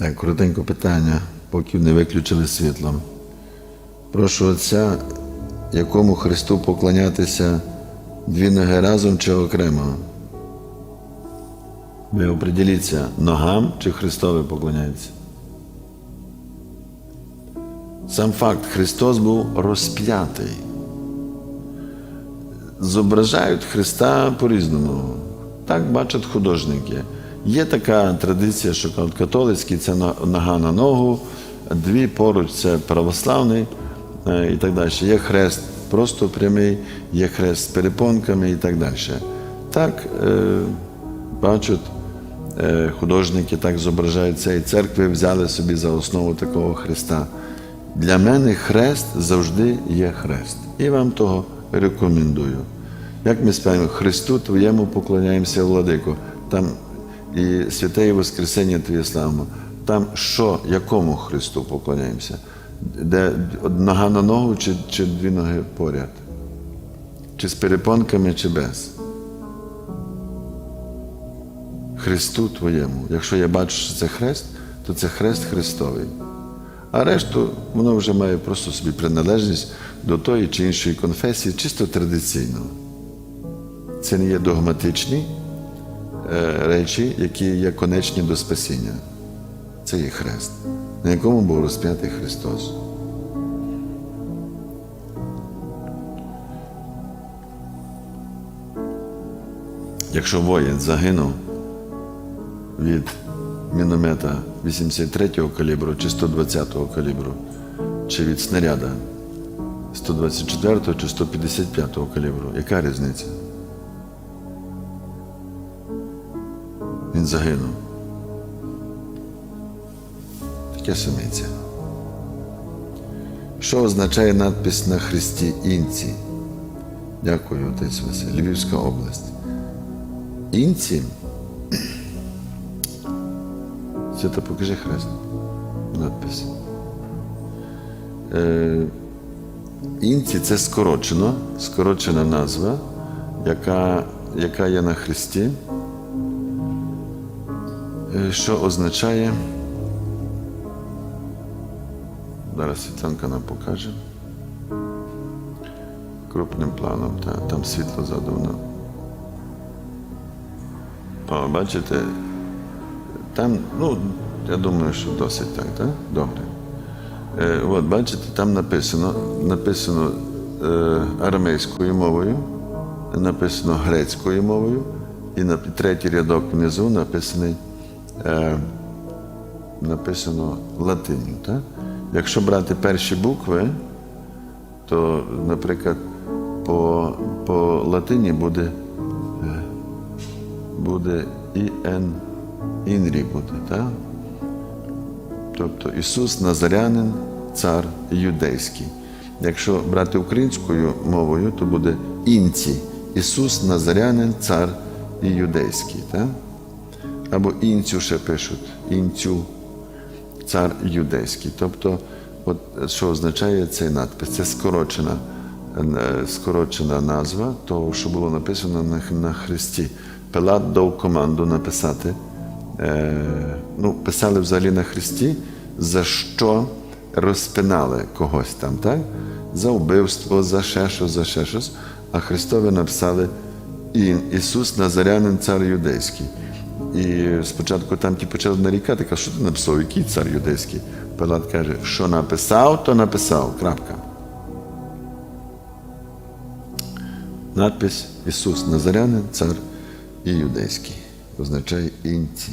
Так, коротенько питання, поки не виключили світло. Прошу Отця, якому Христу поклонятися дві ноги разом чи окремо? Ви оприділіться, ногам чи Христові поклоняється? Сам факт, Христос був розп'ятий. Зображають Христа по-різному. Так бачать художники. Є така традиція, що католицький це нога на ногу, дві поруч це православний е, і так далі. Є хрест просто прямий, є хрест з перепонками і так далі. Так е, бачать е, художники, так зображають це, і церкви взяли собі за основу такого хреста. Для мене хрест завжди є хрест. І вам того рекомендую. Як ми співаємо, Христу Твоєму поклоняємося, владико. Там і святе Воскресення Твоє славимо. Там що, якому Христу поклоняємося? Де нога на ногу чи, чи дві ноги поряд? Чи з перепонками, чи без? Христу Твоєму. Якщо я бачу, що це хрест, то це хрест Христовий. А решту воно вже має просто собі приналежність до тої чи іншої конфесії, чисто традиційно. Це не є догматичні е, речі, які є конечні до спасіння. Це є хрест, на якому був розп'ятий Христос. Якщо воїн загинув від міномета 83-го калібру чи 120-го калібру, чи від снаряда 124-го чи 155-го калібру, яка різниця? Він загинув. Таке самиця. Що означає надпис на хресті інці? Дякую, отець Василь. Львівська область. Інці. Свята, покажи хрест. Надпис. Е, інці це скорочено, скорочена назва, яка, яка є на хресті, е, що означає. Зараз Світланка нам покаже. Крупним планом, та, там світло задувно. О, бачите, там, ну, я думаю, що досить так, так? Добре. Е, от, бачите, там написано, написано е, арамейською мовою, написано грецькою мовою, і на третій рядок внизу написаний, е, написано латиню. Так? Якщо брати перші букви, то, наприклад, по, по латині буде, е, буде ІН, Інрі буде, так? Тобто Ісус Назарянин, цар юдейський. Якщо брати українською мовою, то буде інці. Ісус Назарянин, цар і юдейський. Так? Або інцю ще пишуть, інцю, цар юдейський. Тобто, от, що означає цей надпис? Це скорочена, е, скорочена назва того, що було написано на, на Христі. Пилат дав команду написати. Е, ну, писали взагалі на Христі, за що розпинали когось там, так? За вбивство, за ще щось, за ще щось. А Христові написали «І- Ісус Назарянин, цар юдейський. І спочатку там ті почали нарікати, каже, що ти написав, який цар юдейський? Пилат каже, що написав, то написав. Крапка. Надпись Ісус Назарянин, цар і юдейський. Означає інці.